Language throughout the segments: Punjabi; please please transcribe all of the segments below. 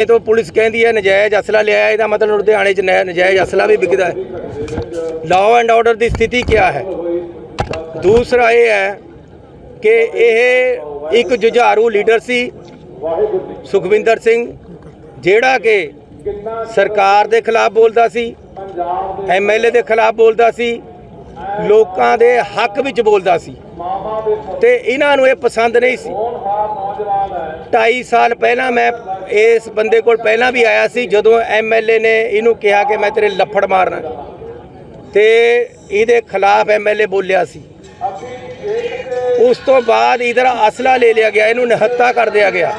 ਇਹ ਤੋਂ ਪੁਲਿਸ ਕਹਿੰਦੀ ਹੈ, ਨਜਾਇਜ਼ ਅਸਲਾ ਲਿਆ ਇਹਦਾ ਮਤਲਬ ਲੁਧਿਆਣੇ 'ਚ ਨਜਾਇਜ਼ ਅਸਲਾ ਵੀ ਵਿਕਦਾ ਹੈ। ਲਾਅ ਐਂਡ ਆਰਡਰ ਦੀ ਸਥਿਤੀ ਕੀ ਹੈ? ਦੂਸਰਾ ਇਹ ਹੈ ਕਿ ਇਹ ਇੱਕ ਜੁਝਾਰੂ ਲੀਡਰ ਸੀ, ਸੁਖਵਿੰਦਰ ਸਿੰਘ, ਜਿਹੜਾ ਕਿ ਸਰਕਾਰ ਦੇ ਖਿਲਾਫ ਬੋਲਦਾ ਸੀ ਐਮਐਲਏ ਦੇ ਖਿਲਾਫ ਬੋਲਦਾ ਸੀ ਲੋਕਾਂ ਦੇ ਹੱਕ ਵਿੱਚ ਬੋਲਦਾ ਸੀ। ਤੇ ਇਹਨਾਂ ਨੂੰ ਇਹ ਪਸੰਦ ਨਹੀਂ ਸੀ। 2.5 ਸਾਲ ਪਹਿਲਾਂ ਮੈਂ ਇਸ ਬੰਦੇ ਕੋਲ ਪਹਿਲਾਂ ਵੀ ਆਇਆ ਸੀ, ਜਦੋਂ ਐਮਐਲਏ ਨੇ ਇਹਨੂੰ ਕਿਹਾ ਕਿ ਮੈਂ ਤੇਰੇ ਲੱਫੜ ਮਾਰਨਾ। ਤੇ ਇਹਦੇ ਖਿਲਾਫ ਐਮਐਲਏ ਬੋਲਿਆ ਸੀ। ਉਸ ਤੋਂ ਬਾਅਦ ਇਧਰ ਅਸਲਾ ਲੈ ਲਿਆ ਗਿਆ, ਇਹਨੂੰ ਨਿਹੱਤਾ ਕਰ ਦਿਆ ਗਿਆ।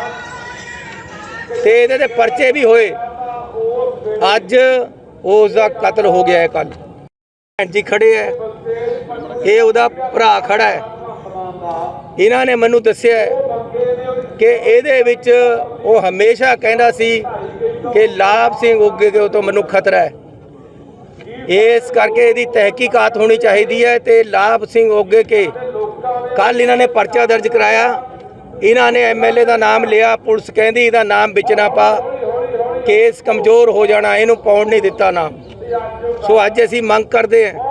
ਤੇ ਇਹਦੇ ਤੇ ਪਰਚੇ ਵੀ ਹੋਏ। ਅੱਜ ਉਸ ਦਾ ਕਤਲ ਹੋ ਗਿਆ ਹੈ ਕੱਲ ਭੈਣ ਜੀ ਖੜੇ ਹੈ। ਇਹ ਉਹਦਾ ਭਰਾ ਖੜਾ ਹੈ। ਇਹਨਾਂ ਨੇ ਮੈਨੂੰ ਦੱਸਿਆ ਕਿ ਇਹਦੇ ਵਿੱਚ ਉਹ ਹਮੇਸ਼ਾ ਕਹਿੰਦਾ ਸੀ ਕਿ ਲਾਭ ਸਿੰਘ ਉੱਗੇ ਕੇ ਤੋਂ ਮੈਨੂੰ ਖਤਰਾ ਹੈ। ਇਸ ਕਰਕੇ ਇਹਦੀ ਤਹਿਕੀਕਾਤ ਹੋਣੀ ਚਾਹੀਦੀ ਹੈ ਤੇ ਲਾਭ ਸਿੰਘ ਉੱਗੇ ਕੇ ਕੱਲ ਇਹਨਾਂ ਨੇ ਪਰਚਾ ਦਰਜ ਕਰਾਇਆ। ਇਹਨਾਂ ਨੇ ਐਮਐਲਏ ਦਾ ਨਾਮ ਲਿਆ, ਪੁਲਿਸ ਕਹਿੰਦੀ ਇਹਦਾ ਨਾਮ ਵਿੱਚ ਨਾ ਪਾ। ਕੇਸ ਕਮਜ਼ੋਰ ਹੋ ਜਾਣਾ, ਇਹਨੂੰ ਪਾਉਣ ਨਹੀਂ ਦਿੱਤਾ ਨਾਮ। ਸੋ ਅੱਜ ਅਸੀਂ ਮੰਗ ਕਰਦੇ ਹਾਂ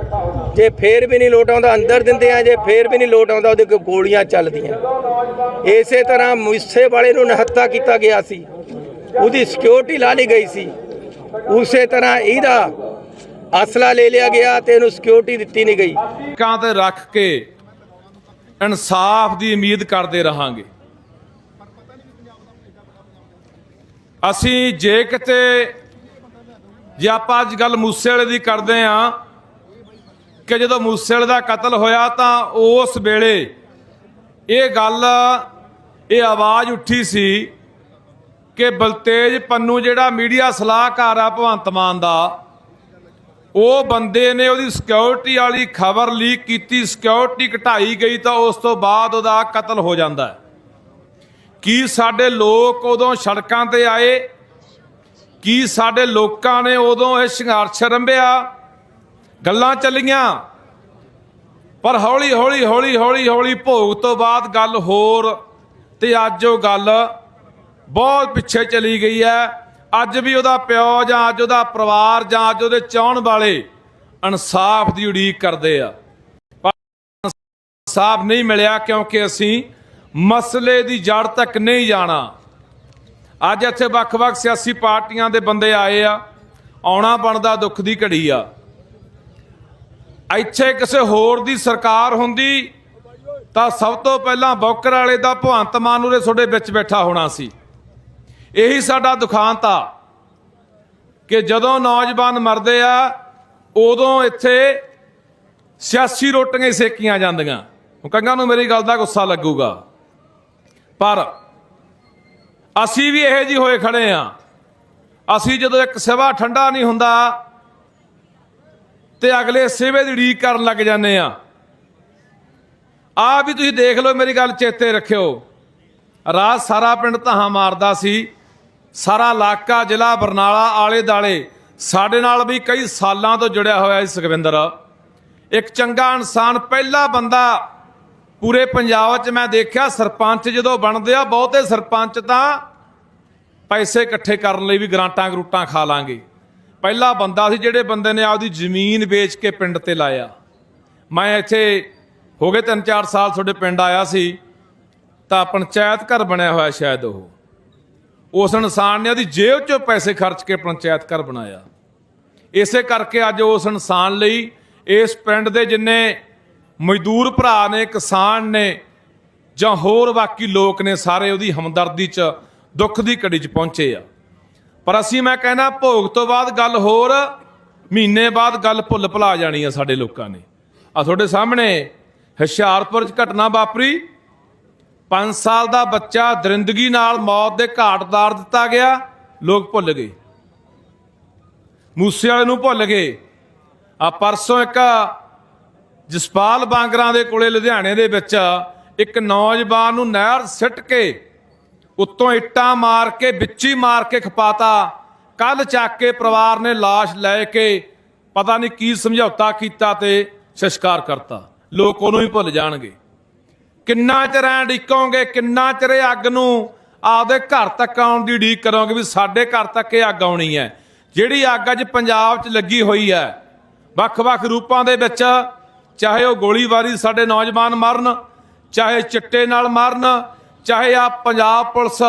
ਜੇ ਫੇਰ ਵੀ ਨਹੀਂ ਲੋਟ ਆਉਂਦਾ, ਅੰਦਰ ਦਿੰਦੇ ਆ, ਜੇ ਫੇਰ ਵੀ ਨਹੀਂ ਲੋਟ ਆਉਂਦਾ, ਉਹਦੇ ਕੋਲ ਗੋਲੀਆਂ ਚੱਲਦੀਆਂ। ਇਸੇ ਤਰ੍ਹਾਂ ਮੁੱਸੇ ਵਾਲੇ ਨੂੰ ਨਿਹੱਤਾ ਕੀਤਾ ਗਿਆ ਸੀ। ਉਹਦੀ ਸਿਕਿਉਰਿਟੀ ਲਾ ਲਈ ਗਈ ਸੀ। ਉਸੇ ਤਰ੍ਹਾਂ ਇਹਦਾ ਅਸਲਾ ਲੈ ਲਿਆ ਗਿਆ ਤੇ ਇਹਨੂੰ ਸਿਕਿਉਰਿਟੀ ਦਿੱਤੀ ਨਹੀਂ ਗਈ। ਕਾਂ ਤੇ ਰੱਖ ਕੇ ਇਨਸਾਫ ਦੀ ਉਮੀਦ ਕਰਦੇ ਰਹਾਂਗੇ। ਅਸੀਂ ਜੇ ਕਿਤੇ, ਜੇ ਆਪਾਂ ਅੱਜ ਗੱਲ ਮੂਸੇ ਵਾਲੇ ਦੀ ਕਰਦੇ ਆਂ ਕਿ ਜਦੋਂ ਮੂਸੇ ਦਾ ਕਤਲ ਹੋਇਆ ਤਾਂ ਉਸ ਵੇਲੇ ਇਹ ਗੱਲ, ਇਹ ਆਵਾਜ਼ ਉੱਠੀ ਸੀ ਕਿ ਬਲਤੇਜ ਪੰਨੂ ਜਿਹੜਾ ਮੀਡੀਆ ਸਲਾਹਕਾਰ ਆ ਭਗਵੰਤ ਮਾਨ ਦਾ, ਉਹ ਬੰਦੇ ਨੇ ਉਹਦੀ ਸਿਕਿਉਰਿਟੀ ਵਾਲੀ ਖਬਰ ਲੀਕ ਕੀਤੀ ਸਿਕਿਉਰਿਟੀ ਘਟਾਈ ਗਈ ਤਾਂ ਉਸ ਤੋਂ ਬਾਅਦ ਉਹਦਾ ਕਤਲ ਹੋ ਜਾਂਦਾ ਕੀ ਸਾਡੇ ਲੋਕ ਉਦੋਂ ਸੜਕਾਂ ਤੇ ਆਏ? ਕੀ ਸਾਡੇ ਲੋਕਾਂ ਨੇ ਉਦੋਂ ਇਹ ਸੰਘਰਸ਼ ਰੰਭਿਆ? ਗੱਲਾਂ ਚੱਲੀਆਂ। ਪਰ ਹੌਲੀ ਹੌਲੀ ਹੌਲੀ ਹੌਲੀ ਹੌਲੀ ਭੋਗ ਤੋਂ ਬਾਅਦ ਗੱਲ ਹੋਰ ਤੇ ਅੱਜ ਉਹ ਗੱਲ ਬਹੁਤ ਪਿੱਛੇ ਚਲੀ ਗਈ ਹੈ। ਅੱਜ ਵੀ ਉਹਦਾ ਪਿਓ ਜਾਂ ਅੱਜ ਉਹਦਾ ਪਰਿਵਾਰ ਜਾਂ ਅੱਜ ਉਹਦੇ ਚਾਹਣ ਵਾਲੇ ਇਨਸਾਫ ਦੀ ਉਡੀਕ ਕਰਦੇ ਆ। ਪਰ ਇਨਸਾਫ ਨਹੀਂ ਮਿਲਿਆ ਕਿਉਂਕਿ ਅਸੀਂ ਮਸਲੇ ਦੀ ਜੜ ਤੱਕ ਨਹੀਂ ਜਾਣਾ। ਅੱਜ ਇੱਥੇ ਵੱਖ-ਵੱਖ ਸਿਆਸੀ ਪਾਰਟੀਆਂ ਦੇ ਬੰਦੇ ਆਏ ਆ। ਆਉਣਾ ਬਣਦਾ ਦੁੱਖ ਦੀ ਘੜੀ ਆ। ਇੱਥੇ ਕਿਸੇ ਹੋਰ ਦੀ ਸਰਕਾਰ ਹੁੰਦੀ, ਤਾਂ ਸਭ ਤੋਂ ਪਹਿਲਾਂ ਬੌਕਰ ਵਾਲੇ ਦਾ ਭਵੰਤ ਮਾਨ ਉਰੇ ਤੁਹਾਡੇ ਵਿੱਚ ਬੈਠਾ ਹੋਣਾ ਸੀ। ਇਹੀ ਸਾਡਾ ਦੁਖਾਂਤ ਆ ਕਿ ਜਦੋਂ ਨੌਜਵਾਨ ਮਰਦੇ ਆ, ਉਦੋਂ ਇੱਥੇ ਸਿਆਸੀ ਰੋਟੀਆਂ ਹੀ ਸੇਕੀਆਂ ਜਾਂਦੀਆਂ। ਹੁਣ ਨੂੰ ਮੇਰੀ ਗੱਲ ਦਾ ਗੁੱਸਾ ਲੱਗੂਗਾ। ਪਰ ਅਸੀਂ ਵੀ ਇਹੋ ਜਿਹੇ ਹੋਏ ਖੜੇ ਆ। ਅਸੀਂ ਜਦੋਂ ਇੱਕ ਸਿਵਾ ਠੰਡਾ ਨਹੀਂ ਹੁੰਦਾ ਤੇ ਅਗਲੇ ਸਿਵੇ ਦੀ ਉਡੀਕ ਕਰਨ ਲੱਗ ਜਾਂਦੇ ਆ। ਆ ਵੀ ਤੁਸੀਂ ਦੇਖ ਲਓ, ਮੇਰੀ ਗੱਲ ਚੇਤੇ ਰੱਖਿਓ। ਰਾਤ ਸਾਰਾ ਪਿੰਡ ਧਾਹਾਂ ਮਾਰਦਾ ਸੀ। ਸਾਰਾ ਇਲਾਕਾ ਜ਼ਿਲ੍ਹਾ ਬਰਨਾਲਾ ਆਲੇ ਦਾਲੇ ਸਾਡੇ ਨਾਲ ਵੀ ਕਈ ਸਾਲਾਂ ਤੋਂ ਜੁੜਿਆ ਹੋਇਆ ਸੀ ਸੁਖਵਿੰਦਰ। ਇੱਕ ਚੰਗਾ ਇਨਸਾਨ, ਪਹਿਲਾ ਬੰਦਾ ਪੂਰੇ ਪੰਜਾਬ 'ਚ ਮੈਂ ਦੇਖਿਆ, ਸਰਪੰਚ ਜਦੋਂ ਬਣਦੇ ਆ, ਬਹੁਤੇ ਸਰਪੰਚ ਤਾਂ ਪੈਸੇ ਇਕੱਠੇ ਕਰਨ ਲਈ ਵੀ ਗਰਾਂਟਾਂ ਗਰੂਟਾਂ ਖਾ ਲਾਂਗੇ। ਪਹਿਲਾ ਬੰਦਾ ਸੀ ਜਿਹੜੇ ਬੰਦੇ ਨੇ ਆਪਦੀ ਜ਼ਮੀਨ ਵੇਚ ਕੇ ਪਿੰਡ ਤੇ ਲਾਇਆ। ਮੈਂ ਇੱਥੇ ਹੋ ਗਏ 3-4 ਸਾਲ ਤੁਹਾਡੇ ਪਿੰਡ ਆਇਆ ਸੀ, ਤਾਂ ਪੰਚਾਇਤ ਘਰ ਬਣਿਆ ਹੋਇਆ ਸ਼ਾਇਦ ਉਹ। ਉਸ ਇਨਸਾਨ ਨੇ ਉਹਦੀ ਜੇਬ ਚੋਂ ਪੈਸੇ ਖਰਚ ਕੇ ਪੰਚਾਇਤ ਘਰ ਬਣਾਇਆ। ਇਸੇ ਕਰਕੇ ਅੱਜ ਉਸ ਇਨਸਾਨ ਲਈ ਇਸ ਪਿੰਡ ਦੇ ਜਿੰਨੇ ਮਜ਼ਦੂਰ ਭਰਾ ਨੇ, ਕਿਸਾਨ ਨੇ, ਜਾਂ ਹੋਰ ਬਾਕੀ ਲੋਕ ਨੇ, ਸਾਰੇ ਉਹਦੀ ਹਮਦਰਦੀ 'ਚ ਦੁੱਖ ਦੀ ਘੜੀ 'ਚ ਪਹੁੰਚੇ ਆ। ਪਰ ਅਸੀਂ ਮੈਂ ਕਹਿੰਦਾ ਭੋਗ ਤੋਂ ਬਾਅਦ ਗੱਲ ਹੋਰ, ਮਹੀਨੇ ਬਾਅਦ ਗੱਲ ਭੁੱਲ ਭੁਲਾ ਜਾਣੀ ਆ ਸਾਡੇ ਲੋਕਾਂ ਨੇ। ਆ ਤੁਹਾਡੇ ਸਾਹਮਣੇ ਹੁਸ਼ਿਆਰਪੁਰ 'ਚ ਘਟਨਾ ਵਾਪਰੀ। 5 ਸਾਲ ਦਾ ਬੱਚਾ ਦਰਿੰਦਗੀ ਨਾਲ ਮੌਤ ਦੇ ਘਾਟ ਉਤਾਰ ਦਿੱਤਾ ਗਿਆ। ਲੋਕ ਭੁੱਲ ਗਏ। ਮੂਸੇ ਵਾਲੇ ਨੂੰ ਭੁੱਲ ਗਏ। ਆ ਪਰਸੋਂ ਇੱਕ ਜਸਪਾਲ ਬਾਂਗਰਾਂ ਦੇ ਕੋਲੇ ਲੁਧਿਆਣੇ ਦੇ ਵਿੱਚ ਇੱਕ ਨੌਜਵਾਨ ਨੂੰ ਨਹਿਰ ਸਿੱਟ ਕੇ ਉੱਤੋਂ ਇੱਟਾਂ ਮਾਰ ਕੇ ਵਿੱਚ ਹੀ ਮਾਰ ਕੇ ਖਪਾਤਾ। ਕੱਲ ਚੱਕ ਕੇ ਪਰਿਵਾਰ ਨੇ ਲਾਸ਼ ਲੈ ਕੇ ਪਤਾ ਨਹੀਂ ਕੀ ਸਮਝੌਤਾ ਕੀਤਾ ਤੇ ਸੰਸਕਾਰ ਕਰਤਾ। ਲੋਕ ਉਹਨੂੰ ਹੀ ਭੁੱਲ ਜਾਣਗੇ। ਕਿੰਨਾ ਚਿਰ ਐਂ ਡਿੱਕੋਗੇ ਕਿੰਨਾ ਚਿਰ ਇਹ ਅੱਗ ਨੂੰ ਆਪਦੇ ਘਰ ਤੱਕ ਆਉਣ ਦੀ ਢੀਕ ਕਰੋਗੇ ਵੀ ਸਾਡੇ ਘਰ ਤੱਕ ਇਹ ਅੱਗ ਆਉਣੀ ਹੈ। ਜਿਹੜੀ ਅੱਗ ਅੱਜ ਪੰਜਾਬ 'ਚ ਲੱਗੀ ਹੋਈ ਹੈ, ਵੱਖ-ਵੱਖ ਰੂਪਾਂ ਦੇ ਵਿੱਚ, ਚਾਹੇ ਉਹ ਗੋਲੀਬਾਰੀ ਸਾਡੇ ਨੌਜਵਾਨ ਮਰਨ, ਚਾਹੇ ਚਿੱਟੇ ਨਾਲ ਮਰਨ ਚਾਹੇ ਆ ਪੰਜਾਬ ਪੁਲਿਸ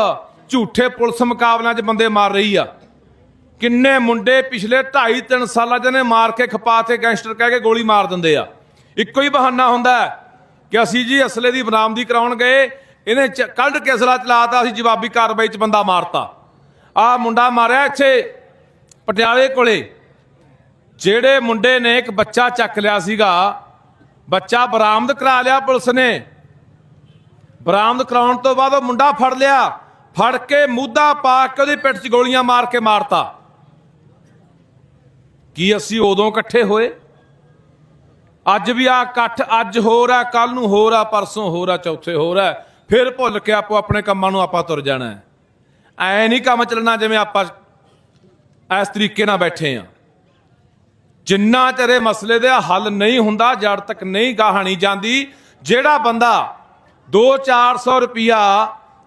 ਝੂਠੇ ਪੁਲਿਸ ਮੁਕਾਬਲਿਆਂ 'ਚ ਬੰਦੇ ਮਾਰ ਰਹੀ ਆ। ਕਿੰਨੇ ਮੁੰਡੇ ਪਿਛਲੇ 2.5 3 ਸਾਲਾਂ 'ਚ ਨੇ ਮਾਰ ਕੇ ਖਪਾ ਕੇ ਗੈਂਗਸਟਰ ਕਹਿ ਕੇ ਗੋਲੀ ਮਾਰ ਦਿੰਦੇ ਆ। ਇੱਕੋ ਹੀ ਬਹਾਨਾ ਹੁੰਦਾ ਕਿ ਅਸੀਂ ਜੀ ਅਸਲੇ ਦੀ ਬਰਾਮਦੀ ਕਰਾਉਣ ਗਏ, ਇਹਨੇ ਚ- ਕੱਢ ਕੇ ਅਸਲਾ ਚਲਾਤਾ, ਅਸੀਂ ਜਵਾਬੀ ਕਾਰਵਾਈ 'ਚ ਬੰਦਾ ਮਾਰਤਾ। ਆ ਮੁੰਡਾ ਮਾਰਿਆ ਇੱਥੇ, ਪਟਿਆਲੇ ਕੋਲੇ। ਜਿਹੜੇ ਮੁੰਡੇ ਨੇ ਇੱਕ ਬੱਚਾ ਚੱਕ ਲਿਆ ਸੀਗਾ, ਬੱਚਾ ਬਰਾਮਦ ਕਰਾ ਲਿਆ ਪੁਲਿਸ ਨੇ। ਬਰਾਮਦ ਕਰਾਉਣ ਤੋਂ ਬਾਅਦ ਉਹ ਮੁੰਡਾ ਫੜ ਲਿਆ। ਫੜ ਕੇ ਮੂਦਾ ਪਾ ਕੇ ਉਹਦੀ ਪਿੱਠ 'ਚ ਗੋਲੀਆਂ ਮਾਰ ਕੇ ਮਾਰਤਾ। ਕੀ ਅਸੀਂ ਉਦੋਂ ਇਕੱਠੇ ਹੋਏ? ਅੱਜ ਵੀ ਆ ਇਕੱਠ ਅੱਜ ਹੋਰ ਆ ਕੱਲ ਨੂੰ ਹੋਰ ਆ, ਪਰਸੋਂ ਹੋਰ ਆ, ਚੌਥੇ ਹੋਰ ਆ। ਫਿਰ ਭੁੱਲ ਕੇ ਆਪੋ ਆਪਣੇ ਕੰਮਾਂ ਨੂੰ ਆਪਾਂ ਤੁਰ ਜਾਣਾ ਹੈ। ਐ ਨਹੀਂ ਕੰਮ ਚੱਲਣਾ ਜਿਵੇਂ ਆਪਾਂ ਇਸ ਤਰੀਕੇ ਨਾਲ ਬੈਠੇ ਆ ਜਿੰਨਾ ਚਿਰ ਇਹ ਮਸਲੇ ਦਾ ਹੱਲ ਨਹੀਂ ਹੁੰਦਾ ਜੜ ਤੱਕ ਨਹੀਂ ਗਾਹਣੀ ਜਾਂਦੀ, ਜਿਹੜਾ ਬੰਦਾ 2-400 ਰੁਪਿਆ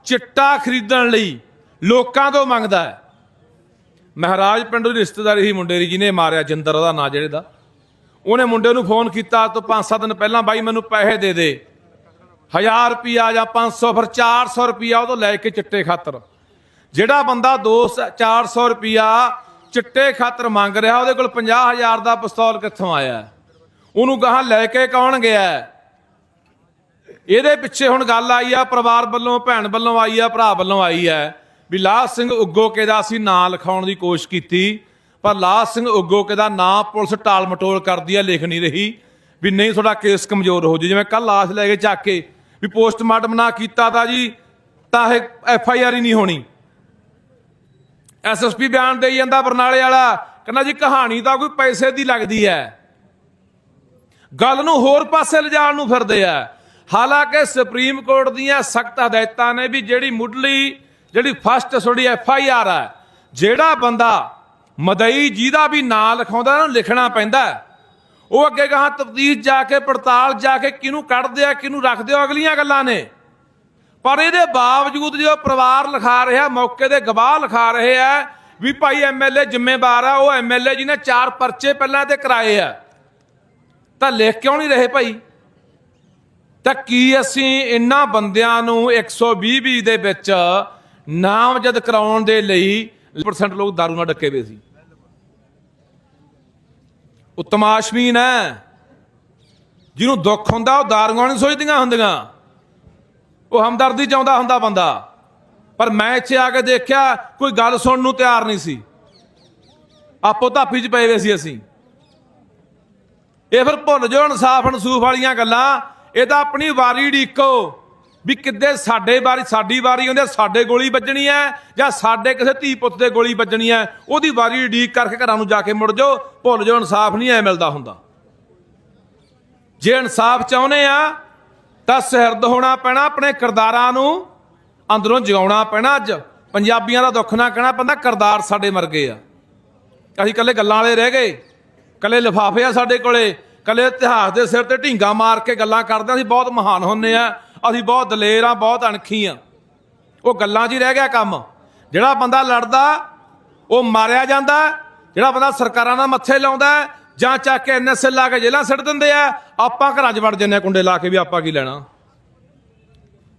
ਚਿੱਟਾ ਖਰੀਦਣ ਲਈ ਲੋਕਾਂ ਤੋਂ ਮੰਗਦਾ ਹੈ। ਮਹਾਰਾਜ ਪਿੰਡ ਦੀ ਰਿਸ਼ਤੇਦਾਰੀ ਹੀ ਮੁੰਡੇ ਦੀ ਜਿਹਨੇ ਮਾਰਿਆ ਜਿੰਦਰ ਉਹਦਾ ਨਾਂ ਜਿਹੜੇ ਦਾ, ਉਹਨੇ ਮੁੰਡੇ ਨੂੰ ਫੋਨ ਕੀਤਾ ਤੋਂ 5-7 ਦਿਨ ਪਹਿਲਾਂ ਬਾਈ ਮੈਨੂੰ ਪੈਸੇ ਦੇ ਦੇ। 1000 ਰੁਪਿਆ ਜਾਂ 500 ਫਿਰ 400 ਰੁਪਿਆ ਉਹ ਤੋਂ ਲੈ ਕੇ ਚਿੱਟੇ ਖਾਤਰ। ਜਿਹੜਾ ਬੰਦਾ 2 400 ਰੁਪਿਆ ਚਿੱਟੇ ਖਾਤਰ ਮੰਗ ਰਿਹਾ, ਉਹਦੇ ਕੋਲ 50000 ਦਾ ਪਿਸਤੌਲ ਕਿੱਥੋਂ ਆਇਆ? ਉਹਨੂੰ ਗਾਹਾਂ ਲੈ ਕੇ ਕੌਣ ਗਿਆ? ਇਹਦੇ ਪਿੱਛੇ ਹੁਣ ਗੱਲ ਆਈ ਆ, ਪਰਿਵਾਰ ਵੱਲੋਂ, ਭੈਣ ਵੱਲੋਂ ਆਈ ਆ, ਭਰਾ ਵੱਲੋਂ ਆਈ ਆ ਵੀ ਲਾਹ ਸਿੰਘ ਉਗੋਕੇ ਦਾ ਅਸੀਂ ਨਾਂ ਲਿਖਾਉਣ ਦੀ ਕੋਸ਼ਿਸ਼ ਕੀਤੀ, ਪਰ ਲਾਹ ਸਿੰਘ ਉਗੋਕੇ ਦਾ ਨਾਂ ਪੁਲਿਸ ਟਾਲ ਮਟੋਲ ਕਰਦੀ ਆ, ਲਿਖ ਨਹੀਂ ਰਹੀ ਵੀ ਨਹੀਂ ਤੁਹਾਡਾ ਕੇਸ ਕਮਜ਼ੋਰ ਹੋ ਜੇ। ਜਿਵੇਂ ਕੱਲ ਲਾਸ਼ ਲੈ ਕੇ ਚੱਕ ਕੇ ਵੀ ਪੋਸਟਮਾਰਟਮ ਨਾ ਕੀਤਾ ਤਾਂ ਜੀ, ਤਾਂ ਇਹ ਐਫ ਆਈ ਆਰ ਹੀ ਨਹੀਂ ਹੋਣੀ। ਐਸਐਸਪੀ ਬਿਆਨ ਦੇਈ ਜਾਂਦਾ ਬਰਨਾਲੇ ਵਾਲਾ, ਕਹਿੰਦਾ ਜੀ ਕਹਾਣੀ ਤਾਂ ਕੋਈ ਪੈਸੇ ਦੀ ਲੱਗਦੀ ਹੈ। ਗੱਲ ਨੂੰ ਹੋਰ ਪਾਸੇ ਲਿਜਾਣ ਨੂੰ ਫਿਰਦੇ ਆ। ਹਾਲਾਂਕਿ ਸੁਪਰੀਮ ਕੋਰਟ ਦੀਆਂ ਸਖਤ ਹਦਾਇਤਾਂ ਨੇ ਵੀ ਜਿਹੜੀ ਮੁੱਢਲੀ, ਜਿਹੜੀ ਫਸਟ ਥੋੜੀ ਐਫ ਆਈ ਆਰ ਹੈ, ਜਿਹੜਾ ਬੰਦਾ ਮਦਈ ਜਿਹਦਾ ਵੀ ਨਾਂ ਲਿਖਾਉਂਦਾ, ਉਹਨੂੰ ਲਿਖਣਾ ਪੈਂਦਾ ਉਹ ਅੱਗੇ ਗਾਹਾਂ ਤਫਤੀਸ਼ ਜਾ ਕੇ, ਪੜਤਾਲ ਜਾ ਕੇ ਕਿਹਨੂੰ ਕੱਢਦੇ ਆ, ਕਿਹਨੂੰ ਰੱਖਦੇ ਆ ਅਗਲੀਆਂ ਗੱਲਾਂ ਨੇ। ਪਰ ਇਹਦੇ ਬਾਵਜੂਦ ਜੋ ਪਰਿਵਾਰ ਲਿਖਾ ਰਿਹਾ, ਮੌਕੇ ਦੇ ਗਵਾਹ ਲਿਖਾ ਰਹੇ ਆ ਵੀ ਭਾਈ ਐਮਐਲਏ ਜ਼ਿੰਮੇਵਾਰ ਆ, ਉਹ ਐਮਐਲਏ ਨੇ ਚਾਰ ਪਰਚੇ ਪਹਿਲਾਂ ਤੇ ਕਰਾਏ ਆ। ਤਾਂ ਲਿਖ ਕਿਉਂ ਨਹੀਂ ਰਹੇ ਭਾਈ? ਤਾਂ ਕੀ ਅਸੀਂ ਇਹਨਾਂ ਬੰਦਿਆਂ ਨੂੰ 120 ਵੀ ਦੇ ਵਿੱਚ ਨਾਮਜ਼ਦ ਕਰਾਉਣ ਦੇ ਲਈ ਪਰਸੈਂਟ ਲੋਕ ਦਾਰੂ ਨਾਲ ਡੱਕੇ ਹੋਏ ਸੀ? ਉਹ ਉਤਮਾਸ਼ਮੀਨ ਹੈ। ਜਿਹਨੂੰ ਦੁੱਖ ਹੁੰਦਾ, ਉਹ ਦਾਰੂਆਂ ਨਹੀਂ ਸੋਚਦੀਆਂ ਹੁੰਦੀਆਂ। ਉਹ ਹਮਦਰਦੀ ਚਾਹੁੰਦਾ ਹੁੰਦਾ ਬੰਦਾ। ਪਰ ਮੈਂ ਇੱਥੇ ਆ ਕੇ ਦੇਖਿਆ, ਕੋਈ ਗੱਲ ਸੁਣਨ ਨੂੰ ਤਿਆਰ ਨਹੀਂ ਸੀ। ਆਪੋ ਧਾਪੀ 'ਚ ਪਏ ਹੋਏ ਸੀ ਅਸੀਂ। ਇਹ ਫਿਰ ਭੁੱਲ ਜਾਓ, ਇਨਸਾਫ ਅਨਸੂਫ਼ ਵਾਲੀਆਂ ਗੱਲਾਂ। ਇਹ ਤਾਂ ਆਪਣੀ ਵਾਰੀ ਢੀਕੋ ਵੀ ਕਿੱਦੇ ਸਾਡੇ ਵਾਰੀ, ਸਾਡੀ ਵਾਰੀ ਹੁੰਦੀ ਸਾਡੇ ਗੋਲੀ ਵੱਜਣੀ ਹੈ ਜਾਂ ਸਾਡੇ ਕਿਸੇ ਧੀ ਪੁੱਤ ਦੇ ਗੋਲੀ ਵੱਜਣੀ ਹੈ ਉਹਦੀ ਵਾਰੀ ਢੀਕ ਕਰਕੇ ਘਰਾਂ ਨੂੰ ਜਾ ਕੇ ਮੁੜ ਜਾਓ, ਭੁੱਲ ਜਾਓ, ਇਨਸਾਫ ਨਹੀਂ ਐ ਮਿਲਦਾ ਹੁੰਦਾ। ਜੇ ਇਨਸਾਫ ਚਾਹੁੰਦੇ ਆ, ਤਾਂ ਸਹਿਰਦ ਹੋਣਾ ਪੈਣਾ ਆਪਣੇ ਕਿਰਦਾਰਾਂ ਨੂੰ, ਅੰਦਰੋਂ ਜਗਾਉਣਾ ਪੈਣਾ ਅੱਜ। ਪੰਜਾਬੀਆਂ ਦਾ ਦੁੱਖ ਨਾ ਕਹਿਣਾ ਪੈਂਦਾ, ਕਿਰਦਾਰ ਸਾਡੇ ਮਰ ਗਏ ਆ। ਅਸੀਂ ਕੱਲੇ ਗੱਲਾਂ ਵਾਲੇ ਰਹਿ ਗਏ ਕੱਲੇ ਲਿਫਾਫੇ ਆ ਸਾਡੇ ਕੋਲੇ ਕੱਲੇ ਇਤਿਹਾਸ ਦੇ ਸਿਰ ਤੇ ਢੀਂਗਾ ਮਾਰ ਕੇ ਗੱਲਾਂ ਕਰਦੇ ਆ ਅਸੀਂ ਬਹੁਤ ਮਹਾਨ ਹੁੰਨੇ ਆ ਅਸੀਂ ਬਹੁਤ ਦਲੇਰ ਆ ਬਹੁਤ ਅਣਖੀ ਆ ਉਹ ਗੱਲਾਂ 'ਚ ਹੀ ਰਹਿ ਗਿਆ ਕੰਮ। ਜਿਹੜਾ ਬੰਦਾ ਲੜਦਾ, ਉਹ ਮਾਰਿਆ ਜਾਂਦਾ, ਜਿਹੜਾ ਬੰਦਾ ਸਰਕਾਰਾਂ ਨਾਲ ਮੱਥੇ ਲਾਉਂਦਾ, ਜਾਂ ਚੱਕ ਕੇ ਐਨਐਸਐਲ ਲਾ ਕੇ ਜੇਲ੍ਹਾਂ ਸਿੱਟ ਦਿੰਦੇ ਆ, ਆਪਾਂ ਘਰਾਂ 'ਚ ਵੜ ਜੰਨੇ ਕੁੰਡੇ ਲਾ ਕੇ ਵੀ ਆਪਾਂ ਕੀ ਲੈਣਾ।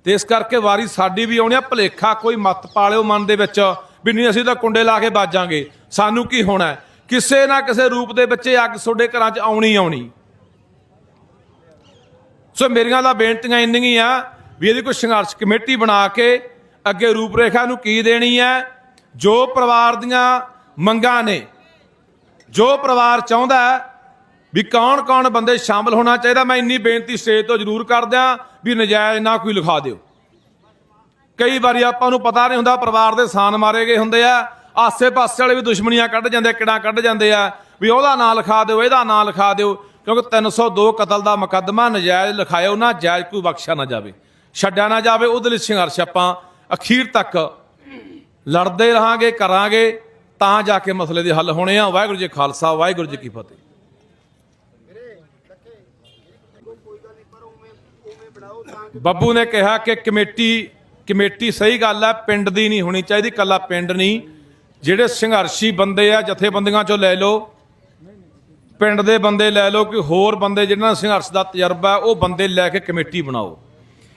ਤੇ ਇਸ ਕਰਕੇ ਵਾਰੀ ਸਾਡੀ ਵੀ ਆਉਣੀ ਆ, ਭਲੇਖਾ ਕੋਈ ਮਤ ਪਾਲਿਓ ਮਨ ਦੇ ਵਿੱਚ, ਵੀ ਨਹੀਂ ਅਸੀਂ ਤਾਂ ਕੁੰਡੇ ਲਾ ਕੇ ਬਾਜਾਂਗੇ ਸਾਨੂੰ ਕੀ ਹੋਣਾ ਕਿਸੇ ਨਾ ਕਿਸੇ ਰੂਪ ਦੇ ਵਿੱਚ ਅੱਗ ਤੁਹਾਡੇ ਘਰਾਂ 'ਚ ਆਉਣੀ ਆਉਣੀ। ਸੋ ਮੇਰੀਆਂ ਦਾ ਬੇਨਤੀਆਂ ਇੰਨੀਆਂ ਆ ਵੀ ਇਹਦੀ ਕੋਈ ਸੰਘਰਸ਼ ਕਮੇਟੀ ਬਣਾ ਕੇ ਅੱਗੇ ਰੂਪਰੇਖਾ ਨੂੰ ਕੀ ਦੇਣੀ ਹੈ, ਜੋ ਪਰਿਵਾਰ ਦੀਆਂ ਮੰਗਾਂ ਨੇ, ਜੋ ਪਰਿਵਾਰ ਚਾਹੁੰਦਾ ਹੈ ਵੀ ਕੌਣ ਕੌਣ ਬੰਦੇ ਸ਼ਾਮਲ ਹੋਣਾ ਚਾਹੀਦਾ, ਮੈਂ ਇੰਨੀ ਬੇਨਤੀ ਸਟੇਜ ਤੋਂ ਜ਼ਰੂਰ ਕਰਦਿਆਂ ਵੀ ਨਜਾਇਜ਼ ਨਾ ਕੋਈ ਲਿਖਾ ਦਿਓ। ਕਈ ਵਾਰੀ ਆਪਾਂ ਨੂੰ ਪਤਾ ਨਹੀਂ ਹੁੰਦਾ ਪਰਿਵਾਰ ਦੇ ਸਾਨ ਮਾਰੇ ਗਏ ਹੁੰਦੇ ਆ ਆਸੇ-ਪਾਸੇ ਵਾਲੇ ਵੀ ਦੁਸ਼ਮਣੀਆਂ ਕੱਢ ਜਾਂਦੇ ਕਿਹੜਾ ਕੱਢ ਜਾਂਦੇ ਆ, ਵੀ ਉਹਦਾ ਨਾਂ ਲਿਖਾ ਦਿਓ, ਇਹਦਾ ਨਾਂ ਲਿਖਾ ਦਿਓ, ਕਿਉਂਕਿ 302 ਕਤਲ ਦਾ ਮੁਕੱਦਮਾ, ਨਜਾਇਜ਼ ਲਿਖਾਇਓ ਨਾ ਜਾਇਜ਼ ਕੋਈ ਬਖਸ਼ਿਆ ਨਾ ਜਾਵੇ। ਛੱਡਿਆ ਨਾ ਜਾਵੇ, ਉਹਦੇ ਲਈ ਸੰਘਰਸ਼ ਆਪਾਂ ਅਖੀਰ ਤੱਕ ਲੜਦੇ ਰਹਾਂਗੇ, ਕਰਾਂਗੇ, ਤਾਂ ਜਾ ਕੇ ਮਸਲੇ ਦੇ ਹੱਲ ਹੋਣੇ ਆ। ਵਾਹਿਗੁਰੂ ਜੀ ਖਾਲਸਾ, ਵਾਹਿਗੁਰੂ ਜੀ ਕੀ ਫਤਿਹ। ਬੱਬੂ ਨੇ ਕਿਹਾ ਕਿ ਕਮੇਟੀ ਕਮੇਟੀ ਸਹੀ ਗੱਲ ਹੈ ਪਿੰਡ ਦੀ ਨਹੀਂ ਹੋਣੀ ਚਾਹੀਦੀ, ਕੱਲਾ ਪਿੰਡ ਨਹੀਂ। ਜਿਹੜੇ ਸੰਘਰਸ਼ੀ ਬੰਦੇ ਆ, ਜਥੇਬੰਦੀਆਂ ਚੋਂ ਲੈ ਲਓ, ਪਿੰਡ ਦੇ ਬੰਦੇ ਲੈ ਲਓ ਕਿ ਹੋਰ ਬੰਦੇ ਜਿਹਨਾਂ ਦਾ ਸੰਘਰਸ਼ ਦਾ ਤਜਰਬਾ ਉਹ ਬੰਦੇ ਲੈ ਕੇ ਕਮੇਟੀ ਬਣਾਓ।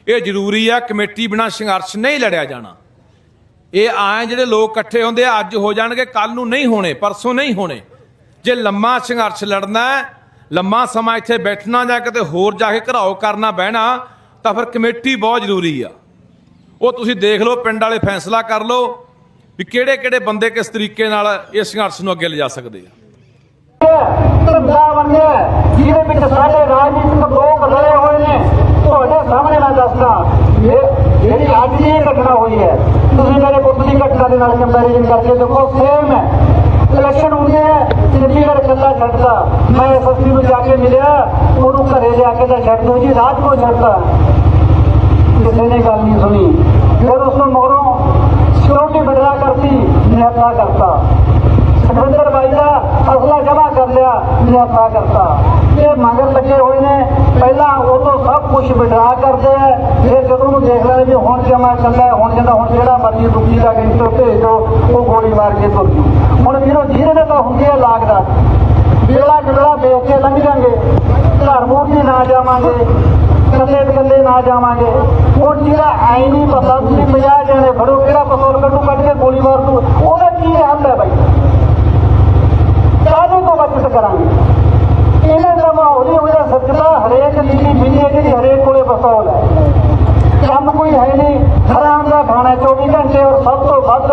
ਇਹ ਜ਼ਰੂਰੀ ਆ, ਕਮੇਟੀ ਬਿਨਾ ਸੰਘਰਸ਼ ਨਹੀਂ ਲੜਿਆ ਜਾਣਾ। ਇਹ ਆਏ ਜਿਹੜੇ ਲੋਕ ਇਕੱਠੇ ਹੁੰਦੇ ਆ, ਅੱਜ ਹੋ ਜਾਣਗੇ ਕੱਲ ਨੂੰ ਨਹੀਂ ਹੋਣੇ, ਪਰਸੋਂ ਨਹੀਂ ਹੋਣੇ। ਜੇ ਲੰਮਾ ਸੰਘਰਸ਼ ਲੜਨਾ ਲੰਮਾ ਸਮਾਂ ਇੱਥੇ ਬੈਠਣਾ ਜਾਂ ਕਿਤੇ ਹੋਰ ਜਾ ਕੇ ਘਰਾਓ ਕਰਨਾ ਬਹਿਣਾ, ਤਾਂ ਫਿਰ ਕਮੇਟੀ ਬਹੁਤ ਜ਼ਰੂਰੀ ਆ। ਉਹ ਤੁਸੀਂ ਦੇਖ ਲਓ, ਪਿੰਡ ਵਾਲੇ ਫੈਸਲਾ ਕਰ ਲਓ ਵੀ ਕਿਹੜੇ ਕਿਹੜੇ ਬੰਦੇ ਕਿਸ ਤਰੀਕੇ ਨਾਲ ਇਸ ਸੰਘਰਸ਼ ਨੂੰ ਅੱਗੇ ਲਿਜਾ ਸਕਦੇ ਆ? ਧੰਦਾ ਬਣਿਆ ਜਿਹਦੇ ਵਿੱਚ ਸਾਡੇ ਰਾਜਨੀਤਿਕ ਲੋਕ ਲੜੇ ਹੋਏ ਨੇ। ਤੁਹਾਡੇ ਸਾਹਮਣੇ ਮੈਂ ਦੱਸਦਾ ਜਿਹੜੀ ਅੱਜ ਦੀ ਘਟਨਾ ਹੋਈ ਹੈ, ਤੁਸੀਂ ਮੇਰੇ ਪੁੱਤ ਦੀ ਘਟਨਾ ਦੇ ਨਾਲ ਕੰਪੈਰੀਜ਼ਨ ਕਰਕੇ ਦੇਖੋ ਸੇਮ ਹੈ। ਇਲੈਕਸ਼ਨ ਹੁੰਦੇ ਹੈ, ਚੰਡੀਗੜ੍ਹ ਕੱਲਾ ਛੱਡਦਾ ਮੈਂ ਐਸਐਸਪੀ ਨੂੰ ਜਾ ਕੇ ਮਿਲਿਆ, ਉਹਨੂੰ ਘਰੇ ਜਾ ਕੇ ਤਾਂ ਛੱਡ ਦੋ ਜੀ ਰਾਤ ਨੂੰ ਛੱਡਦਾ ਕਿਸੇ ਨੇ ਗੱਲ ਨਹੀਂ ਸੁਣੀ। ਫਿਰ ਉਸ ਨੂੰ ਮਗਰੋਂ ਸਿਕਿਉਰਿਟੀ ਬਦਲਾ ਕਰਤੀ ਨਿਹੱਥਾ ਕਰਤਾ। ਸੁਖਵਿੰਦਰ ਬਾਈ ਦਾ ਅਸਲਾ ਜਮਾ ਕਰ ਲਿਆ ਨਿਹੱਥਾ ਕਰਤਾ। ਇਹ ਮੰਗਰ ਲੱਗੇ ਹੋਏ ਨੇ, ਪਹਿਲਾਂ ਉਹ ਤੋਂ ਸਭ ਕੁਝ ਵਿਡਰਾ ਕਰਦੇ ਆ। ਫਿਰ ਜਦੋਂ ਉਹਨੂੰ ਦੇਖ ਲੈਣੇ ਵੀ ਹੁਣ ਜਮਾ ਚੱਲਦਾ ਹੁਣ ਜਾਂਦਾ ਹੁਣ ਜਿਹੜਾ ਮਰਜ਼ੀ ਦੁਖੀ ਦਾ ਗੈਂਗਸਟਰ ਭੇਜ ਦਿਓ ਉਹ ਗੋਲੀ ਮਾਰ ਕੇ ਤੁਰ ਜੂ। ਹੁਣ ਵੀਰੋ ਜਿਹਦੇ ਨੇ ਤਾਂ ਹੁੰਦੀ ਹੈ ਲਾਗਦਾ ਵੇਲਾ ਜਿਹੜਾ ਵੇਚ ਕੇ ਲੰਘ ਜਾਾਂਗੇ। ਘਰ ਮੂਰਤੀ ਨਾ ਜਾਵਾਂਗੇ। ਕੱਲੇ ਕੱਲੇ ਨਾ ਜਾਵਾਂਗੇ। ਉਹ ਜਿਹੜਾ ਐ ਨਹੀਂ ਪਤਾ ਤੁਸੀਂ 50 ਜਣੇ ਫੜੋ ਕਿਹੜਾ ਪਸੋਲ ਕੱਢੂ ਕੱਢ ਕੇ ਗੋਲੀ ਮਾਰ ਦੂ। ਉਹਦਾ ਕੀ ਹੱਲ ਹੈ ਬਾਈ? ਕਾਹਦੇ ਤੋਂ ਬਚਤ ਕਰਾਂਗੇ? ਇਹਨਾਂ ਦਾ ਮਾਹੌਲ ਹੀ ਉਹਦਾ ਸੱਚਦਾ ਹਰੇਕ ਨੀਲੀ ਬਿੱਲੀ ਹੈ ਜਿਹੜੀ ਹਰੇਕ ਕੋਲੇ ਪਸੋਲ ਹੈ। ਕੰਮ ਕੋਈ ਹੈ ਨਹੀਂ ਹਰਾਮ ਦਾ ਖਾਣਾ 24 ਘੰਟੇ ਔਰ ਸਭ ਤੋਂ ਵੱਧ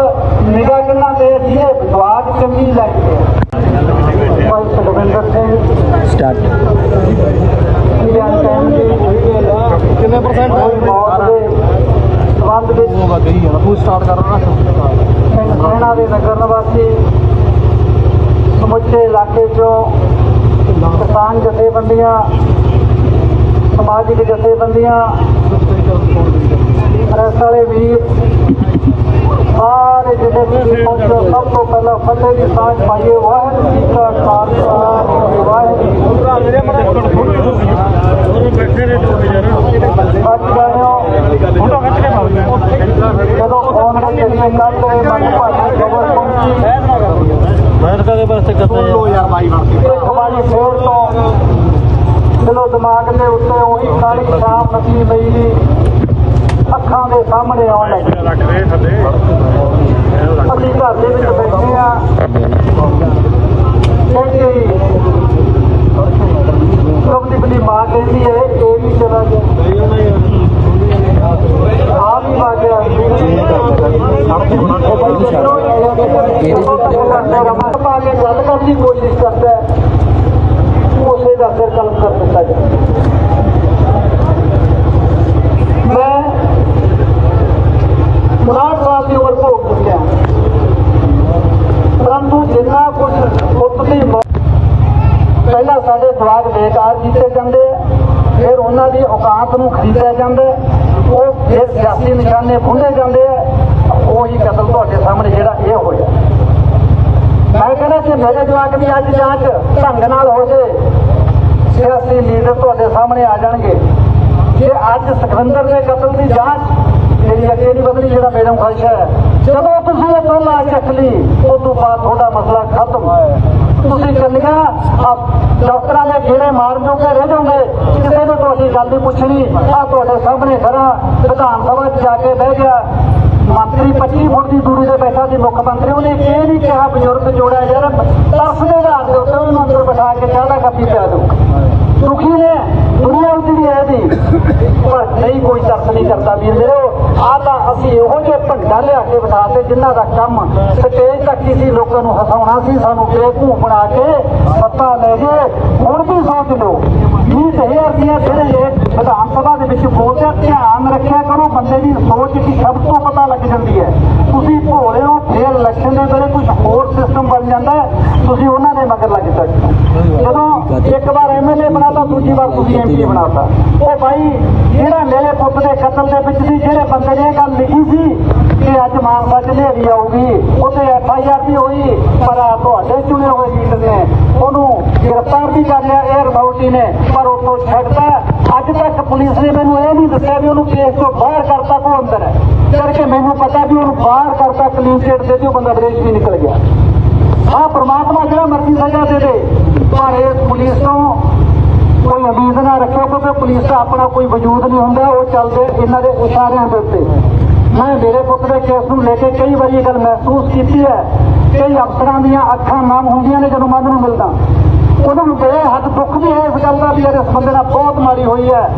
ਨਿਗਾਹ ਕਿੰਨਾ ਤੇ ਜਿਹਦੇ ਵਿਸ਼ਵਾਸ ਚੰਗੀ ਲੱਗਦੀ ਹੈ ਭਾਈ ਸੁਖਵਿੰਦਰ ਸਿੰਘ। ਸਟਾਰਟ ਕਿੰਨੇ ਪਰਸੈਂਟ ਸੰਬੰਧ ਵਿੱਚ ਗਈ ਹੁਣ ਤੂੰ ਸਟਾਰਟ ਕਰ ਰਹਾ ਪਿੰਡ ਦੇ ਨਗਰ ਨਿਵਾਸੀ ਸਮੁੱਚੇ ਇਲਾਕੇ ਚੋਂ ਕਿਸਾਨ ਜਥੇਬੰਦੀਆਂ, ਸਮਾਜਿਕ ਜਥੇਬੰਦੀਆਂ ਪ੍ਰੈਸ ਵਾਲੇ ਵੀਰ, ਸਾਰੇ ਜਿਹੜੇ ਵੀ ਸਭ ਤੋਂ ਪਹਿਲਾਂ ਫਤਿਹ ਦੀ ਸਾਂਝ ਪਾਈਏ ਵਾਹਿਗੁਰੂ ਜੀ ਕਾ ਖਾਲਸਾ ਵਾਹਿਗੁਰੂ ਜੀ ਕੀ ਫਤਿਹ ਜਦੋਂ ਫੋਨ ਦੇ ਜਰੀਏ ਕਰਦੇ ਮਨ ਭਾਸ਼ਾ ਖਬਰ ਪਹੁੰਚੀ ਬੈਠ ਕੇ ਵਾਸਤੇ ਕਰਦੇ ਲੋ ਯਾਰ ਬਾਈ ਬਣ ਕੇ ਤੋਂ ਦਿਲੋਂ ਦਿਮਾਗ ਦੇ ਉੱਤੇ ਉਹੀ ਕਾਲੀ ਸ਼ਾਮ ਨਦੀ ਪਈ ਦੀ ਅੱਖਾਂ ਦੇ ਸਾਹਮਣੇ ਆਉਣ ਲੱਗੀ ਅਸੀਂ ਘਰ ਦੇ ਵਿੱਚ ਬੈਠੇ ਆ ਕਹਿੰਦੀ ਲੋਕਦੀ ਬਲੀ ਮਾਂ ਕਹਿੰਦੀ ਹੈ ਇਹ ਵੀ ਚਲਾ ਗਿਆ ਆ ਵੀ ਵਾਜਿਆ ਪਾ ਕੇ ਗੱਲ ਕਰਨ ਦੀ ਕੋਸ਼ਿਸ਼ ਕਰਦਾ ਹੈ ਉਸੇ ਦਾ ਸਿਰ ਕਲਮ ਕਰ ਦਿੱਤਾ ਜਾਂਦਾ ਮੈਂ ਉਨਾਹਠ ਸਾਲ ਦੀ ਉਮਰ ਭੋਗ ਚੁੱਕਿਆ ਪਰੰਤੂ ਜਿੰਨਾ ਕੁਝ ਪੁੱਤ ਦੀ ਮੌਤ ਪਹਿਲਾਂ ਸਾਡੇ ਜਵਾਕ ਬੇਕਾਰ ਕੀਤੇ ਜਾਂਦੇ ਆ ਫਿਰ ਉਹਨਾਂ ਦੀ ਔਕਾਤ ਨੂੰ ਖਰੀਦਿਆ ਜਾਂਦਾ ਹੈ। ਉਹ ਫਿਰ ਸਿਆਸੀ ਨਿਸ਼ਾਨੇ ਖੁੰਡੇ ਜਾਂਦੇ ਆ ਉਹੀ ਕਤਲ ਤੁਹਾਡੇ ਸਾਹਮਣੇ ਜਿਹੜਾ ਇਹ ਹੋਇਆ ਮੈਂ ਕਹਿੰਦਾ ਕਿ ਮੇਰੇ ਜਵਾਕ ਦੀ ਅੱਜ ਜਾਂਚ ਢੰਗ ਨਾਲ ਹੋ ਜੇ ਸਿਆਸੀ ਲੀਡਰ ਤੁਹਾਡੇ ਸਾਹਮਣੇ ਆ ਜਾਣਗੇ ਕਿ ਅੱਜ ਸੁਖਵਿੰਦਰ ਦੇ ਕਤਲ ਦੀ ਜਾਂਚ ਜਿਹੜੀ ਅੱਗੇ ਨਹੀਂ ਬਦਲੀ ਜਿਹੜਾ ਮੇਰਾ ਖੁਆਇਸ਼ ਹੈ, ਜਦੋਂ ਤੁਸੀਂ ਇਹ ਤੋਲਾ ਚੱਕ ਲਈ ਉਸ ਤੋਂ ਬਾਅਦ ਤੁਹਾਡਾ ਮਸਲਾ ਖਤਮ ਤੁਸੀਂ ਕੰਨੀਆਂ ਡਾਕਟਰਾਂ ਦੇ ਗੇੜੇ ਮਾਰ ਜੋਗੇ, ਰਹਿ ਜਾਓਗੇ ਕਿਸੇ ਨੂੰ ਤੁਹਾਡੀ ਗੱਲ ਨਹੀਂ ਪੁੱਛਣੀ ਆ ਤੁਹਾਡੇ ਸਾਹਮਣੇ ਖੜਾ ਵਿਧਾਨ ਸਭਾ 'ਚ ਜਾ ਕੇ ਬਹਿ ਗਿਆ ਮੰਤਰੀ 25 ਫੁੱਟ ਦੀ ਦੂਰੀ ਤੇ ਬੈਠਾ ਸੀ ਮੁੱਖ ਮੰਤਰੀ, ਉਹਨੇ ਇਹ ਨਹੀਂ ਕਿਹਾ ਬਜ਼ੁਰਗ ਜੋੜਿਆ ਯਾਰ ਤਰਸ ਦੇ ਆਧਾਰ ਦੇ ਉੱਤੇ ਉਹਨੂੰ ਅੰਦਰ ਬਿਠਾ ਕੇ ਚਾਹ ਦਾ ਕੱਪੀ ਪਿਆ ਦੂ ਦੁਖੀ ਨੇ, ਦੁਨੀਆ ਉੱਤੇ ਹੈ ਦੀ। ਪਰ ਨਹੀਂ, ਕੋਈ ਤਰਸ ਨਹੀਂ ਕਰਦਾ ਵੀਰ ਮੇਰੇ ਆ ਤਾਂ ਅਸੀਂ ਇਹੋ ਜਿਹੇ ਭੰਡਾ ਲਿਆ ਕੇ ਬਿਠਾਤੇ ਜਿਨ੍ਹਾਂ ਦਾ ਕੰਮ ਸਟੇਜ ਤੱਕ ਹੀ ਸੀ, ਲੋਕਾਂ ਨੂੰ ਹਸਾਉਣਾ ਸੀ, ਸਾਨੂੰ ਬੇਵਕੂਫ ਬਣਾ ਕੇ ਸੱਤਾ ਲੈ ਗਏ। ਹੁਣ ਵੀ ਸੋਚ ਲਓ 20000 ਦੀਆਂ ਜਿਹੜੇ ਵਿਧਾਨ ਸਭਾ ਦੇ ਵਿੱਚ ਬੋਲਦੇ ਆ, ਧਿਆਨ ਰੱਖਿਆ ਕਰੋ ਬੰਦੇ ਦੀ ਸੋਚ ਦੀ ਸਭ ਤੋਂ ਪਤਾ ਲੱਗ ਜਾਂਦੀ ਹੈ। ਤੁਸੀਂ ਭੋਲੇ ਹੋ ਫੇਰ ਇਲੈਕਸ਼ਨ ਦੇ ਵੇਲੇ ਕੁਝ ਹੋਰ ਸਿਸਟਮ ਬਣ ਜਾਂਦਾ ਤੁਸੀਂ ਉਹਨਾਂ ਦੇ ਮਗਰ ਲੱਗ ਸਕਦੇ। ਜਦੋਂ ਇੱਕ ਵਾਰ ਐਮਐਲਏ ਬਣਾਤਾ ਦੂਜੀ ਵਾਰ ਤੁਸੀਂ ਐਮਪੀ ਬਣਾਤਾ। ਉਹ ਭਾਈ ਜਿਹੜਾ ਮੇਰੇ ਪੁੱਤ ਦੇ ਕਤਲ ਦੇ ਵਿੱਚ ਸੀ ਜਿਹੜੇ ਬੰਦੇ ਨੇ ਗੱਲ ਲਿਖੀ ਸੀ ਕਿ ਅੱਜ ਮਾਨਸਾ ਚ ਹਨੇਰੀ ਆਊਗੀ ਉੱਥੇ ਐਫ ਆਈ ਆਰ ਵੀ ਹੋਈ ਪਰ ਤੁਹਾਡੇ ਚੁਣੇ ਹੋਏ ਲੀਡਰ ਨੇ। ਉਹਨੂੰ ਗ੍ਰਿਫਤਾਰ ਵੀ ਕਰ ਲਿਆ 에ਅਰ ਅਥਾਰਟੀ ਨੇ ਪਰ ਉਹ ਤੋਂ ਛੱਡਦਾ ਅੱਜ ਤੱਕ ਪੁਲਿਸ ਨੇ ਮੈਨੂੰ ਇਹ ਨਹੀਂ ਦੱਸਿਆ ਵੀ ਉਹਨੂੰ ਕੇਸ ਤੋਂ ਬਾਹਰ ਕਰਤਾ ਕੋ ਅੰਦਰ ਹੈ। ਕਰਕੇ ਮੈਨੂੰ ਪਤਾ ਵੀ ਉਹਨੂੰ ਬਾਹਰ ਕਰਤਾ ਕਲੀਨ ਚਿੱਟ ਦੇ ਦਿਓ ਬੰਦਾ ਵਿਦੇਸ਼ ਵੀ ਨਿਕਲ ਗਿਆ। ਹਾਂ ਪ੍ਰਮਾਤਮਾ ਜਿਹੜਾ ਮਰਜ਼ੀ ਸਜ਼ਾ ਦੇ ਦੇ, ਪਰ ਇਸ ਪੁਲਿਸ ਤੋਂ ਕੋਈ ਉਮੀਦ ਨਾ ਰੱਖਿਓ ਕਿਉਂਕਿ ਪੁਲਿਸ ਦਾ ਆਪਣਾ ਕੋਈ ਵਜੂਦ ਨਹੀਂ ਹੁੰਦਾ, ਉਹ ਚੱਲਦੇ ਇਹਨਾਂ ਦੇ ਇਸ਼ਾਰਿਆਂ ਦੇ ਉੱਤੇ। ਮੈਂ ਮੇਰੇ ਪੁੱਤ ਦੇ ਕੇਸ ਨੂੰ ਲੈ ਕੇ ਕਈ ਵਾਰੀ ਇਹ ਗੱਲ ਮਹਿਸੂਸ ਕੀਤੀ ਹੈ। ਕਈ ਅਫਸਰਾਂ ਦੀਆਂ ਅੱਖਾਂ ਨਾਮ ਹੁੰਦੀਆਂ ਨੇ ਜਦੋਂ ਮਨ ਨੂੰ ਮਿਲਦਾ। ਉਹਨਾਂ ਨੂੰ ਬੇਹੱਦ ਦੁੱਖ ਵੀ ਹੈ, ਇਸ ਗੱਲ ਦਾ ਵੀ ਯਾਰ ਇਸ ਬੰਦੇ ਨਾਲ ਬਹੁਤ ਮਾਰੀ ਹੋਈ ਹੈ।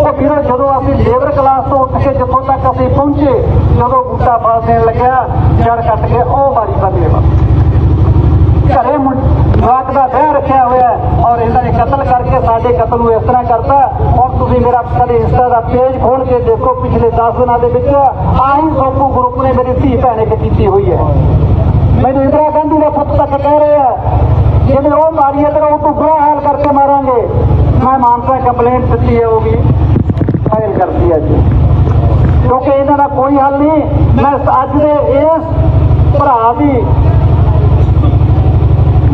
ਉਹ ਵੀਰੋ, ਜਦੋਂ ਅਸੀਂ ਲੇਬਰ ਕਲਾਸ ਤੋਂ ਉੱਠ ਕੇ ਜਿੱਥੋਂ ਤੱਕ ਅਸੀਂ ਪਹੁੰਚੇ, ਜਦੋਂ ਬੂਟਾ ਫਲ ਦੇਣ ਲੱਗਿਆ ਜੜ ਕੱਟ ਕੇ ਉਹ ਮਾਰੀ ਬੰਦੇ ਵਾ ਘਰੇ ਮੁੰ- ਦਾ ਵਿਆਹ ਰੱਖਿਆ ਹੋਇਆ ਔਰ ਇਹਨਾਂ ਨੇ ਕਤਲ ਕਰਕੇ ਸਾਡੇ ਕਤਲ ਨੂੰ ਇਸ ਤਰ੍ਹਾਂ ਕਰਤਾ। ਔਰ ਤੁਸੀਂ ਮੇਰਾ ਕਦੇ ਇੰਸਟਾ ਦਾ ਪੇਜ ਖੋਲ ਕੇ ਦੇਖੋ, ਪਿਛਲੇ 10 ਦਿਨਾਂ ਦੇ ਵਿੱਚ ਆਹੀ ਸੋਪੂ ਗਰੁੱਪ ਨੇ ਮੇਰੀ ਧੀ ਭੈਣੇ ਤੇ ਕੀਤੀ ਹੋਈ ਹੈ। ਮੈਨੂੰ ਇੰਦਰਾ ਗਾਂਧੀ ਦੇ ਪੁੱਤ ਤੱਕ ਕਹਿ ਰਹੇ ਆ ਉਹ ਉਹ ਹੈ ਤੇ ਉਹ ਤੋਂ ਬੁਰਾ ਹਾਲ ਕਰਕੇ ਮਾਰਾਂਗੇ। ਮੈਂ ਮਾਨਸਾ ਕੰਪਲੇਂਟ ਦਿੱਤੀ ਹੈ, ਉਹ ਵੀ ਫਾਈਲ ਕਰਤੀ ਹੈ ਜੀ ਕਿਉਂਕਿ ਇਹਨਾਂ ਦਾ ਕੋਈ ਹੱਲ ਨਹੀਂ। ਮੈਂ ਅੱਜ ਦੇ ਇਸ ਭਰਾ ਦੀ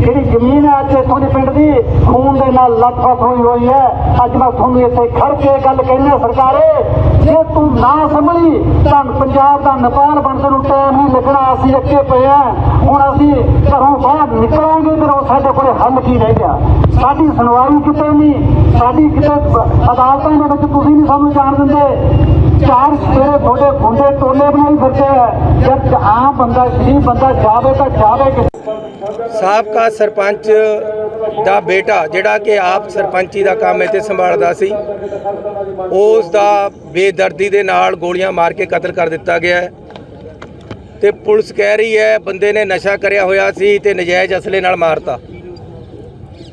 ਜਿਹੜੀ ਜ਼ਮੀਨ ਹੈ ਅੱਜ ਇੱਥੋਂ ਦੇ ਪਿੰਡ ਦੀ, ਖੂਨ ਦੇ ਨਾਲ ਲੱਥਪੱਥ ਹੋਈ ਹੋਈ ਹੈ। ਅੱਜ ਮੈਂ ਤੁਹਾਨੂੰ ਇੱਥੇ ਖੜ ਕੇ ਗੱਲ ਕਹਿੰਦਾ, ਸਰਕਾਰੇ, ਜੇ ਤੂੰ ਨਾ ਸੰਭਲੀ, ਤਾਂ ਪੰਜਾਬ ਦਾ ਨੇਪਾਲ ਬਣਨ ਨੂੰ ਟਾਈਮ ਨਹੀਂ ਲੱਗਣਾ, ਅਸੀਂ ਅੱਗੇ ਪਏ ਆ ਹੁਣ ਅਸੀਂ ਘਰੋਂ ਬਾਹਰ ਨਿਕਲਾਂਗੇ, ਫਿਰ ਉਹ ਸਾਡੇ ਕੋਲੇ ਹੱਲ ਕੀ ਰਹਿ ਗਿਆ? ਸਾਡੀ ਸੁਣਵਾਈ ਕਿਤੇ ਨਹੀਂ, ਸਾਡੀ ਕਿਤੇ ਅਦਾਲਤਾਂ ਦੇ ਵਿੱਚ ਤੁਸੀਂ ਨਹੀਂ ਸਾਨੂੰ ਜਾਣ ਦਿੰਦੇ। ਚਾਰ ਸਵੇਰੇ ਤੁਹਾਡੇ ਗੁੰਡੇ ਟੋਲੇ ਬਣਾਈ ਫਿਰਦੇ ਆ। ਜਦ ਆਮ ਬੰਦਾ, ਗਰੀਬ ਬੰਦਾ ਜਾਵੇ ਤਾਂ ਜਾਵੇ ਕਿ ਸਾਬਕਾ ਸਰਪੰਚ ਦਾ ਬੇਟਾ ਜਿਹੜਾ ਕਿ ਆਪ ਸਰਪੰਚੀ ਦਾ ਕੰਮ ਇੱਥੇ ਸੰਭਾਲਦਾ ਸੀ, ਉਸ ਦਾ ਬੇਦਰਦੀ ਦੇ ਨਾਲ ਗੋਲੀਆਂ ਮਾਰ ਕੇ ਕਤਲ ਕਰ ਦਿੱਤਾ ਗਿਆ ਹੈ। ਤੇ ਪੁਲਿਸ ਕਹਿ ਰਹੀ ਹੈ, ਬੰਦੇ ਨੇ ਨਸ਼ਾ ਕਰਿਆ ਹੋਇਆ ਸੀ ਤੇ ਨਜਾਇਜ਼ ਅਸਲੇ ਨਾਲ ਮਾਰਤਾ।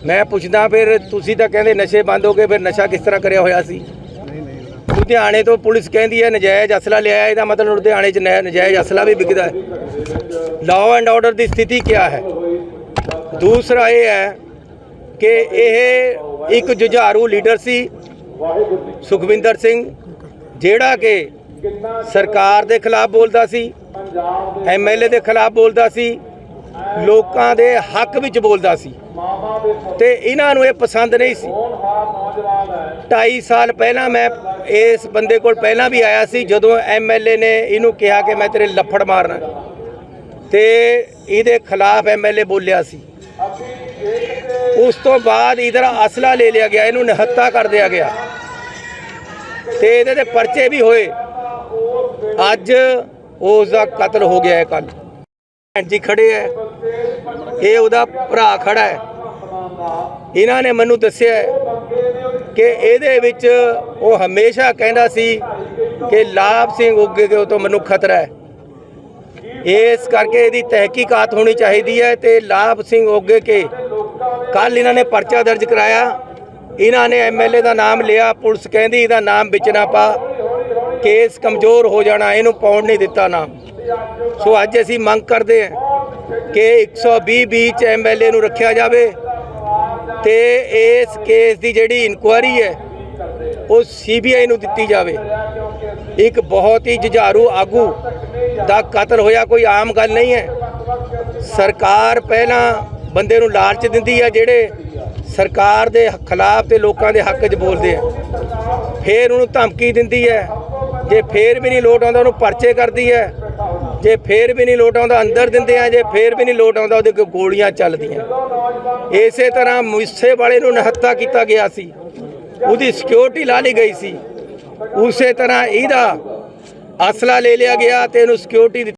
ਮੈਂ ਪੁੱਛਦਾ ਫਿਰ, ਤੁਸੀਂ ਤਾਂ ਕਹਿੰਦੇ ਨਸ਼ੇ ਬੰਦ ਹੋ ਗਏ, ਫਿਰ ਨਸ਼ਾ ਕਿਸ ਤਰ੍ਹਾਂ ਕਰਿਆ ਹੋਇਆ ਸੀ? ਲੁਧਿਆਣੇ ਤੋਂ ਪੁਲਿਸ ਕਹਿੰਦੀ ਹੈ, ਨਜਾਇਜ਼ ਅਸਲਾ ਲਿਆ ਇਹਦਾ ਮਤਲਬ ਲੁਧਿਆਣੇ 'ਚ ਨਜਾਇਜ਼ ਅਸਲਾ ਵੀ ਵਿਕਦਾ ਹੈ। ਲਾਅ ਐਂਡ ਆਰਡਰ ਦੀ ਸਥਿਤੀ ਕੀ ਹੈ? ਦੂਸਰਾ ਇਹ ਹੈ ਕਿ ਇਹ ਇੱਕ ਜੁਝਾਰੂ ਲੀਡਰ ਸੀ, ਸੁਖਵਿੰਦਰ ਸਿੰਘ, ਜਿਹੜਾ ਕਿ ਸਰਕਾਰ ਦੇ ਖਿਲਾਫ ਬੋਲਦਾ ਸੀ ਐਮਐਲਏ ਦੇ ਖਿਲਾਫ ਬੋਲਦਾ ਸੀ, ਲੋਕਾਂ ਦੇ ਹੱਕ ਵਿੱਚ ਬੋਲਦਾ ਸੀ। ਤੇ ਇਹਨਾਂ ਨੂੰ ਇਹ ਪਸੰਦ ਨਹੀਂ ਸੀ। 2.5 ਸਾਲ ਪਹਿਲਾਂ ਮੈਂ ਇਸ ਬੰਦੇ ਕੋਲ ਪਹਿਲਾਂ ਵੀ ਆਇਆ ਸੀ, ਜਦੋਂ ਐਮਐਲਏ ਨੇ ਇਹਨੂੰ ਕਿਹਾ ਕਿ ਮੈਂ ਤੇਰੇ ਲੱਫੜ ਮਾਰਨਾ। ਤੇ ਇਹਦੇ ਖਿਲਾਫ ਐਮਐਲਏ ਬੋਲਿਆ ਸੀ। ਉਸ ਤੋਂ ਬਾਅਦ ਇਧਰ ਅਸਲਾ ਲੈ ਲਿਆ ਗਿਆ, ਇਹਨੂੰ ਨਿਹੱਤਾ ਕਰ ਦਿਆ ਗਿਆ। ਤੇ ਇਹਦੇ ਤੇ ਪਰਚੇ ਵੀ ਹੋਏ। ਅੱਜ ਉਸ ਦਾ ਕਤਲ ਹੋ ਗਿਆ ਹੈ ਕੱਲ। ਭੈਣ ਜੀ ਖੜੇ ਹੈ। ਇਹ ਉਹਦਾ ਭਰਾ ਖੜਾ ਹੈ। ਇਹਨਾਂ ਨੇ ਮੈਨੂੰ ਦੱਸਿਆ ਕਿ ਇਹਦੇ ਵਿੱਚ ਉਹ ਹਮੇਸ਼ਾ ਕਹਿੰਦਾ ਸੀ ਕਿ ਲਾਭ ਸਿੰਘ ਉੱਗੇ ਕੇ ਤੋਂ ਮੈਨੂੰ ਖਤਰਾ ਹੈ। ਇਸ ਕਰਕੇ ਇਹਦੀ ਤਹਿਕੀਕਾਤ ਹੋਣੀ ਚਾਹੀਦੀ ਹੈ ਤੇ ਲਾਭ ਸਿੰਘ ਉੱਗੇ ਕੇ ਕੱਲ ਇਹਨਾਂ ਨੇ ਪਰਚਾ ਦਰਜ ਕਰਾਇਆ। ਇਹਨਾਂ ਨੇ ਐਮਐਲਏ ਦਾ ਨਾਮ ਲਿਆ, ਪੁਲਿਸ ਕਹਿੰਦੀ ਇਹਦਾ ਨਾਮ ਵਿੱਚ ਨਾ ਪਾ। ਕੇਸ ਕਮਜ਼ੋਰ ਹੋ ਜਾਣਾ, ਇਹਨੂੰ ਪਾਉਣ ਨਹੀਂ ਦਿੱਤਾ ਨਾਮ। ਸੋ ਅੱਜ ਅਸੀਂ ਮੰਗ ਕਰਦੇ ਹਾਂ ਕਿ 120 ਵਿੱਚ ਐਮਐਲਏ ਨੂੰ ਰੱਖਿਆ ਜਾਵੇ ਤੇ ਇਸ ਕੇਸ ਦੀ ਜਿਹੜੀ ਇਨਕੁਆਇਰੀ ਹੈ, ਉਹ ਸੀਬੀਆਈ ਨੂੰ ਦਿੱਤੀ ਜਾਵੇ। ਇੱਕ ਬਹੁਤ ਹੀ ਜੁਝਾਰੂ ਆਗੂ ਦਾ ਕਤਲ ਹੋਇਆ ਕੋਈ ਆਮ ਗੱਲ ਨਹੀਂ ਹੈ। ਸਰਕਾਰ ਪਹਿਲਾਂ ਬੰਦੇ ਨੂੰ ਲਾਲਚ ਦਿੰਦੀ ਹੈ ਜਿਹੜੇ ਸਰਕਾਰ ਦੇ ਖਿਲਾਫ ਤੇ ਲੋਕਾਂ ਦੇ ਹੱਕ 'ਚ ਬੋਲਦੇ ਆ। ਫੇਰ ਉਹਨੂੰ ਧਮਕੀ ਦਿੰਦੀ ਹੈ। ਜੇ ਫੇਰ ਵੀ ਨਹੀਂ ਲੋਟ ਆਉਂਦਾ, ਉਹਨੂੰ ਪਰਚੇ ਕਰਦੀ ਹੈ। ਜੇ ਫੇਰ ਵੀ ਨਹੀਂ ਲੋਟ ਆਉਂਦਾ, ਅੰਦਰ ਦਿੰਦੇ ਆ। ਜੇ ਫੇਰ ਵੀ ਨਹੀਂ ਲੋਟ ਆਉਂਦਾ, ਉਹਦੇ ਕੋਲ ਗੋਲੀਆਂ ਚੱਲਦੀਆਂ। ਇਸੇ ਤਰ੍ਹਾਂ ਮੂਸੇ ਵਾਲੇ ਨੂੰ ਨਿਹੱਤਾ ਕੀਤਾ ਗਿਆ ਸੀ। ਉਹਦੀ ਸਿਕਿਉਰਿਟੀ ਲਾ ਲਈ ਗਈ ਸੀ। ਉਸੇ ਤਰ੍ਹਾਂ ਇਹਦਾ ਅਸਲਾ ਲੈ ਲਿਆ ਗਿਆ ਤੇ ਇਹਨੂੰ ਸਿਕਿਉਰਿਟੀ